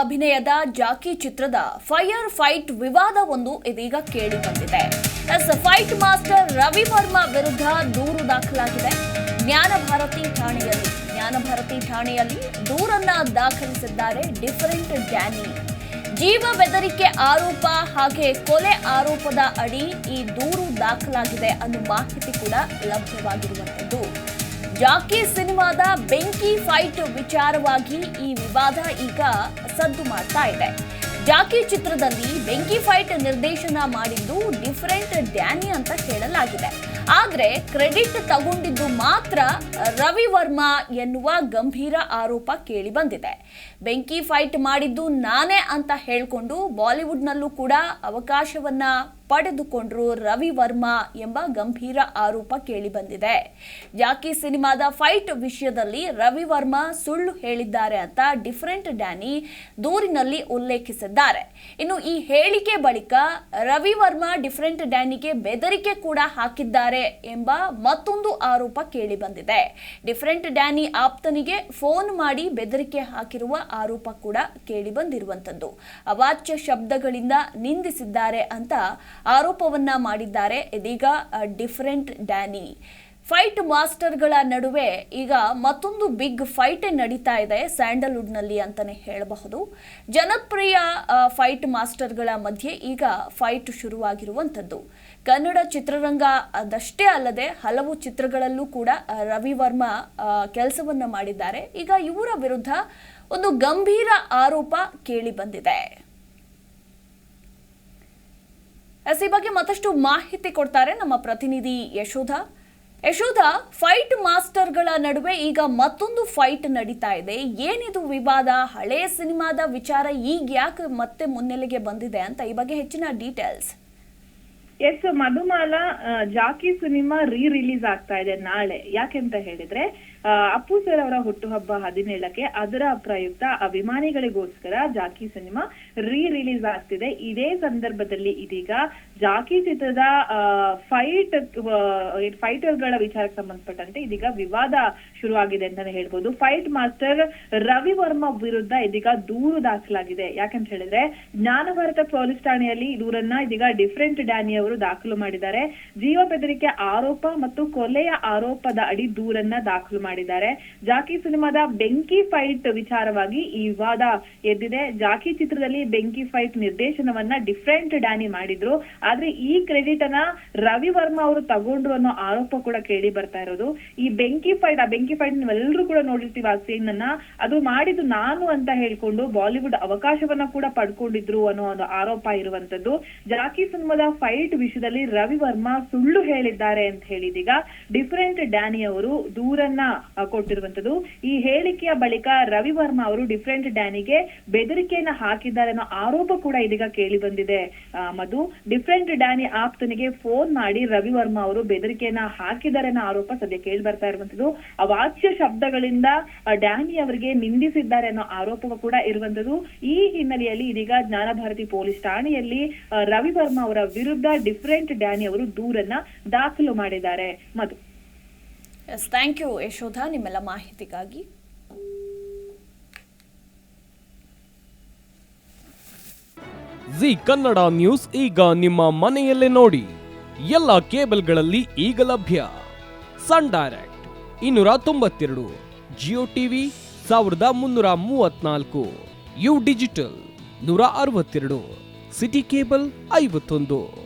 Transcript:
ಅಭಿನಯದ ಜಾಕಿ ಚಿತ್ರದ fire fight ವಿವಾದ ಒಂದು ಇದೀಗ ಕೇಳಿ ಬಂದಿದೆ yes fight master Ravi Varma ವಿರುದ್ಧ ದೂರು ದಾಖಲಾಗಿದೆ. ಜ್ಞಾನಭಾರತಿ ಠಾಣೆಯಲ್ಲಿ ಜ್ಞಾನಭಾರತಿ ಠಾಣೆಯಲ್ಲಿ ದೂರನ್ನ ದಾಖಲಿಸಿದ್ದಾರೆ ಡಿಫರೆಂಟ್ ಡ್ಯಾನಿ. ಜೀವ ಬೆದರಿಕೆ ಆರೋಪ ಹಾಗೆ ಕೊಲೆ ಆರೋಪದ ಅಡಿ ಈ ದೂರು ದಾಖಲಾಗಿದೆ ಅನ್ನೋ ಮಾಹಿತಿ ಕೂಡ ಲಭ್ಯವಾಗಿರುವಂತದ್ದು ಜಾಕಿ ಸಿನಿಮಾದ ಬೆಂಕಿ ಫೈಟ್ ವಿಚಾರವಾಗಿ ಈ ವಿವಾದ ಈಗ ಸದ್ದು ಮಾಡ್ತಾ ಇದೆ? ಜಾಕಿ ಚಿತ್ರದಲ್ಲಿ ಬೆಂಕಿ ಫೈಟ್ ನಿರ್ದೇಶನ ಮಾಡಿದ್ದು ಡಿಫರೆಂಟ್ ಡ್ಯಾನಿ ಅಂತ ಹೇಳಲಾಗಿದೆ ಆದ್ರೆ ಕ್ರೆಡಿಟ್ ತಗೊಂಡಿದ್ದು ಮಾತ್ರ ರವಿ ವರ್ಮಾ ಎನ್ನುವ ಗಂಭೀರ ಆರೋಪ ಕೇಳಿ ಬಂದಿದೆ. ಬೆಂಕಿ ಫೈಟ್ ಮಾಡಿದ್ದು ನಾನೇ ಅಂತ ಹೇಳಿಕೊಂಡು ಬಾಲಿವುಡ್ನಲ್ಲೂ ಕೂಡ ಅವಕಾಶವನ್ನ ಪಡೆದುಕೊಂಡ್ರು ರವಿ ವರ್ಮಾ ಎಂಬ ಗಂಭೀರ ಆರೋಪ ಕೇಳಿ ಬಂದಿದೆ ಜಾಕಿ ಸಿನಿಮಾದ ಫೈಟ್ ವಿಷಯದಲ್ಲಿ ರವಿ ವರ್ಮಾ ಸುಳ್ಳು ಹೇಳಿದ್ದಾರೆ ಅಂತ ಡಿಫರೆಂಟ್ ಡ್ಯಾನಿ ದೂರಿನಲ್ಲಿ ಉಲ್ಲೇಖಿಸಿದ್ದಾರೆ. ಇನ್ನು ಈ ಹೇಳಿಕೆ ಬಳಿಕ ರವಿ ವರ್ಮಾ ಡಿಫರೆಂಟ್ ಡ್ಯಾನಿಗೆ ಬೆದರಿಕೆ ಕೂಡ ಹಾಕಿದ್ದಾರೆ ಎಂಬ ಮತ್ತೊಂದು ಆರೋಪ ಕೇಳಿ ಬಂದಿದೆ ಡಿಫರೆಂಟ್ ಡ್ಯಾನಿ ಆಪ್ತನಿಗೆ ಫೋನ್ ಮಾಡಿ ಬೆದರಿಕೆ ಹಾಕಿರುವ ಆರೋಪ ಕೂಡ ಕೇಳಿಬಂದಿರುವಂಥದ್ದು. ಅವಾಚ್ಯ ಶಬ್ದಗಳಿಂದ ನಿಂದಿಸಿದ್ದಾರೆ ಅಂತ ಆರೋಪವನ್ನ ಮಾಡಿದ್ದಾರೆ. ಇದೀಗ ಡಿಫರೆಂಟ್ ಡ್ಯಾನಿ. ಫೈಟ್ ಮಾಸ್ಟರ್ಗಳ ನಡುವೆ ಈಗ ಮತ್ತೊಂದು ಬಿಗ್ ಫೈಟ್ ನಡೀತಾ ಇದೆ ಸ್ಯಾಂಡಲ್ವುಡ್ನಲ್ಲಿ ಅಂತಾನೆ ಹೇಳಬಹುದು. ಜನಪ್ರಿಯ ಫೈಟ್ ಮಾಸ್ಟರ್ಗಳ ಮಧ್ಯೆ ಈಗ ಫೈಟ್ ಶುರುವಾಗಿರುವಂಥದ್ದು. ಕನ್ನಡ ಚಿತ್ರರಂಗ ಅದಷ್ಟೇ ಅಲ್ಲದೆ ಹಲವು ಚಿತ್ರಗಳಲ್ಲೂ ಕೂಡ ರವಿವರ್ಮ ರವಿ ವರ್ಮಾ ಕೆಲಸವನ್ನ ಮಾಡಿದ್ದಾರೆ. ಈಗ ಇವರ ವಿರುದ್ಧ ಒಂದು ಗಂಭೀರ ಆರೋಪ ಕೇಳಿ ಬಂದಿದೆ. ಎಸ್ ಈ ಬಗ್ಗೆ ಮತ್ತಷ್ಟು ಮಾಹಿತಿ ಕೊಡ್ತಾರೆ ನಮ್ಮ ಪ್ರತಿನಿಧಿ ಯಶೋಧ. ಯಶೋಧ ಫೈಟ್ ಮಾಸ್ಟರ್ಗಳ ನಡುವೆ ಈಗ ಮತ್ತೊಂದು ಫೈಟ್ ನಡೀತಾ ಇದೆ. ಏನಿದು ವಿವಾದ? ಹಳೆಯ ಸಿನಿಮಾದ ವಿಚಾರ ಈಗ ಯಾಕೆ ಮತ್ತೆ ಮುನ್ನೆಲೆಗೆ ಬಂದಿದೆ ಅಂತ ಈ ಬಗ್ಗೆ ಹೆಚ್ಚಿನ details yes, Madhumala Jackie cinema rerelease ಆಗ್ತಾ ಇದೆ ನಾಳೆ. ಯಾಕೆಂತ ಹೇಳಿದ್ರೆ ಅಪ್ಪು ಸರ್ ಅವರ ಹುಟ್ಟುಹಬ್ಬ ಹದಿನೇಳಕ್ಕೆ ಅದರ ಪ್ರಯುಕ್ತ ಅಭಿಮಾನಿಗಳಿಗೋಸ್ಕರ ಜಾಕಿ ಸಿನಿಮಾ ರೀ ರಿಲೀಸ್ ಆಗ್ತಿದೆ. ಇದೇ ಸಂದರ್ಭದಲ್ಲಿ ಇದೀಗ ಜಾಕಿ ಚಿತ್ರದ ಫೈಟ್ ಫೈಟರ್ಗಳ ವಿಚಾರಕ್ಕೆ ಸಂಬಂಧಪಟ್ಟಂತೆ ಇದೀಗ ವಿವಾದ ಶುರುವಾಗಿದೆ ಅಂತಾನೆ ಹೇಳ್ಬೋದು. ಫೈಟ್ ಮಾಸ್ಟರ್ ರವಿ ವರ್ಮಾ ವಿರುದ್ಧ ಇದೀಗ ದೂರು ದಾಖಲಾಗಿದೆ. ಯಾಕಂತ ಹೇಳಿದ್ರೆ, ಜ್ಞಾನ ಭಾರತ ಪೊಲೀಸ್ ಠಾಣೆಯಲ್ಲಿ ದೂರನ್ನ ಇದೀಗ ಡಿಫರೆಂಟ್ ಡ್ಯಾನಿ ಅವರು ದಾಖಲು ಮಾಡಿದ್ದಾರೆ. ಜೀವ ಬೆದರಿಕೆ ಆರೋಪ ಮತ್ತು ಕೊಲೆಯ ಆರೋಪದ ಅಡಿ ದೂರನ್ನ ದಾಖಲು ಮಾಡಿದ್ದಾರೆ. ಜಾಕಿ ಸಿನಿಮಾದ ಬೆಂಕಿ ಫೈಟ್ ವಿಚಾರವಾಗಿ ಈ ವಿವಾದ ಎದ್ದಿದೆ. ಜಾಕಿ ಚಿತ್ರದಲ್ಲಿ ಬೆಂಕಿ ಫೈಟ್ ನಿರ್ದೇಶನವನ್ನ ಡಿಫ್ರೆಂಟ್ ಡ್ಯಾನಿ ಮಾಡಿದ್ರು. ಆದ್ರೆ ಈ ಕ್ರೆಡಿಟ್ ಅನ್ನ ರವಿ ವರ್ಮಾ ಅವರು ತಗೊಂಡ್ರು ಅನ್ನೋ ಆರೋಪ ಕೂಡ ಕೇಳಿ ಬರ್ತಾ ಇರೋದು. ಈ ಬೆಂಕಿ ಫೈಟ್, ಆ ಬೆಂಕಿ ಫೈಟ್ ನೀವೆಲ್ಲರೂ ಕೂಡ ನೋಡಿರ್ತೀವಿ ಆ ಸೀನ್ ಅನ್ನ. ಅದು ಮಾಡಿದ್ದು ನಾನು ಅಂತ ಹೇಳ್ಕೊಂಡು ಬಾಲಿವುಡ್ ಅವಕಾಶವನ್ನ ಕೂಡ ಪಡ್ಕೊಂಡಿದ್ರು ಅನ್ನೋ ಒಂದು ಆರೋಪ ಇರುವಂತದ್ದು. ಜಾಕಿ ಸಿನಿಮಾದ ಫೈಟ್ ವಿಷಯದಲ್ಲಿ ರವಿ ವರ್ಮಾ ಸುಳ್ಳು ಹೇಳಿದ್ದಾರೆ ಅಂತ ಹೇಳಿದೀಗ ಡಿಫರೆಂಟ್ ಡ್ಯಾನಿ ಅವರು ದೂರನ್ನ ಕೊಟ್ಟಿರುವಂತದ್ದು ಈ ಹೇಳಿಕೆಯ ಬಳಿಕ ರವಿ ವರ್ಮಾ ಅವರು ಡಿಫರೆಂಟ್ ಡ್ಯಾನಿಗೆ ಬೆದರಿಕೆಯನ್ನ ಹಾಕಿದ್ದಾರೆ ಅನ್ನೋ ಆರೋಪ ಕೂಡ ಇದೀಗ ಕೇಳಿ ಬಂದಿದೆ. ಮಧು, ಡಿಫರೆಂಟ್ ಡ್ಯಾನಿ ಆಪ್ತನಿಗೆ ಫೋನ್ ಮಾಡಿ ರವಿ ವರ್ಮಾ ಅವರು ಬೆದರಿಕೆಯನ್ನ ಹಾಕಿದ್ದಾರೆ ಅನ್ನೋ ಆರೋಪ ಸದ್ಯ ಕೇಳಿ ಬರ್ತಾ ಇರುವಂತದ್ದು ಅವಾಚ್ಯ ಶಬ್ದಗಳಿಂದ ಡ್ಯಾನಿ ಅವರಿಗೆ ನಿಂದಿಸಿದ್ದಾರೆ ಅನ್ನೋ ಆರೋಪ ಕೂಡ ಇರುವಂತದ್ದು ಈ ಹಿನ್ನೆಲೆಯಲ್ಲಿ ಇದೀಗ ಜ್ಞಾನಭಾರತಿ ಪೊಲೀಸ್ ಠಾಣೆಯಲ್ಲಿ ರವಿ ವರ್ಮಾ ಅವರ ವಿರುದ್ಧ ಡಿಫರೆಂಟ್ ಡ್ಯಾನಿ ಅವರು ದೂರನ್ನ ದಾಖಲು ಮಾಡಿದ್ದಾರೆ. Madhu. Yes thank you Yashoda ನಿಮ್ಮೆಲ್ಲ ಮಾಹಿತಿಗಾಗಿ. ಜಿ ಕನ್ನಡ ನ್ಯೂಸ್ ಈಗ ನಿಮ್ಮ ಮನೆಯಲ್ಲೇ ನೋಡಿ. ಎಲ್ಲ ಕೇಬಲ್ಗಳಲ್ಲಿ ಈಗ ಲಭ್ಯ. ಸನ್ ಡೈರೆಕ್ಟ್ ಇನ್ನೂರ ತೊಂಬತ್ತೆರಡು ಜಿಯೋ ಟಿವಿ ಸಾವಿರದ ಮುನ್ನೂರ ಮೂವತ್ನಾಲ್ಕು ಯು ಡಿಜಿಟಲ್ ನೂರ ಅರವತ್ತೆರಡು ಸಿಟಿ ಕೇಬಲ್ ಐವತ್ತೊಂದು.